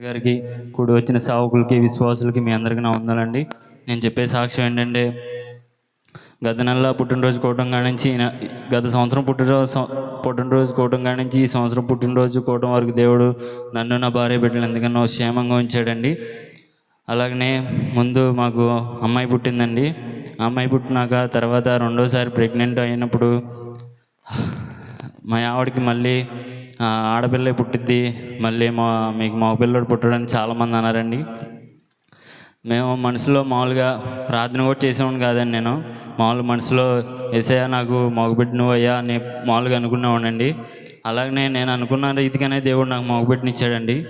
గారికి కూడి వచ్చిన సేవకులకి విశ్వాసులకి మీ అందరికీ నా వందలండి. నేను చెప్పే సాక్ష్యం ఏంటంటే గత నెల పుట్టినరోజు కోవటం కానించి నుంచి గత సంవత్సరం పుట్టినరోజు పుట్టినరోజు కోవటం కానించి ఈ సంవత్సరం పుట్టినరోజు కోవటం వరకు దేవుడు నన్ను నా భార్య బిడ్డలు ఎందుకన్నా క్షేమంగా ఉంచాడండి. అలాగనే ముందు మాకు అమ్మాయి పుట్టిందండి. అమ్మాయి పుట్టినాక తర్వాత రెండోసారి ప్రెగ్నెంట్ అయినప్పుడు మా ఆవిడకి మళ్ళీ ఆడపిల్ల పుట్టిద్ది. మళ్ళీ మా మీకు మగపిల్లడు పుట్టడానికి చాలామంది అన్నారండి. మేము మనసులో మామూలుగా ప్రార్థన కూడా చేసేవాడిని కాదండి నేను. మామూలు మనసులో ఎసయ్యా నాకు మగబిడ్డ నువ్వు అయ్యా అని మామూలుగా అనుకునేవాడండి అలాగనే నేను అనుకున్న రీతిగానే దేవుడు నాకు మగబిడ్డనిచ్చాడండి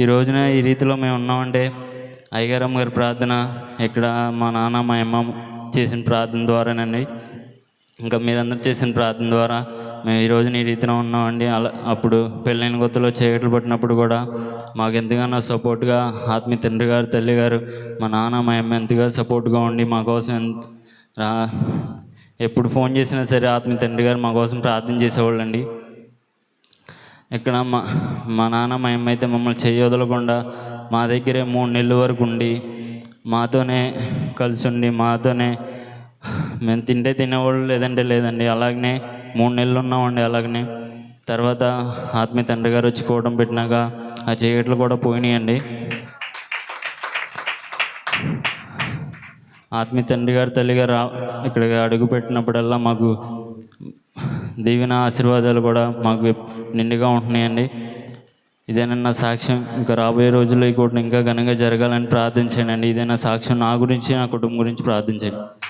ఈ రోజున ఈ రీతిలో మేము ఉన్నామంటే అయ్యగారమ్మ గారి ప్రార్థన ఇక్కడ మా నాన్న మా అమ్మ చేసిన ప్రార్థన ద్వారానండి. ఇంకా మీరందరూ చేసిన ప్రార్థన ద్వారా మేము ఈరోజు నీ రీతిలో ఉన్నామండి. అలా అప్పుడు పెళ్ళైన కొత్తలో చీకట్లు పట్టినప్పుడు కూడా మాకు ఎంతగానో సపోర్ట్గా ఆత్మీయ తండ్రి గారు తల్లి గారు మా నాన్న మా అమ్మ ఎంతగా సపోర్ట్గా ఉండి మా కోసం ఎంత- రా- ఎప్పుడు ఫోన్ చేసినా సరే ఆత్మీయ తండ్రి గారు మా కోసం ప్రార్థన చేసేవాళ్ళండి. ఇక్కడ మా మా నాన్న మా అమ్మ అయితే మమ్మల్ని చేయొదలకుండా మా దగ్గరే మూడు నెలల వరకు ఉండి మాతోనే కలిసి ఉండి మాతోనే మేము తింటే తినేవాళ్ళు లేదంటే లేదండి. అలాగనే మూడు నెలలు ఉన్నామండి అలాగనే. తర్వాత ఆత్మీయ తండ్రి గారు వచ్చి కోవడం పెట్టినాక ఆ చీకట్లు కూడా పోయినాయండి. ఆత్మీయ తండ్రి గారు తల్లిగా రా- ఇక్కడికి అడుగు పెట్టినప్పుడల్లా మాకు దీవెన ఆశీర్వాదాలు కూడా మాకు నిండుగా ఉంటున్నాయండి. నా సాక్ష్యం? ఇంకా రాబోయే రోజుల్లో ఈ కూడా ఇంకా ఘనంగా జరగాలని ప్రార్థించానండి ఇదేనా సాక్ష్యం నా గురించి నా కుటుంబం గురించి ప్రార్థించండి.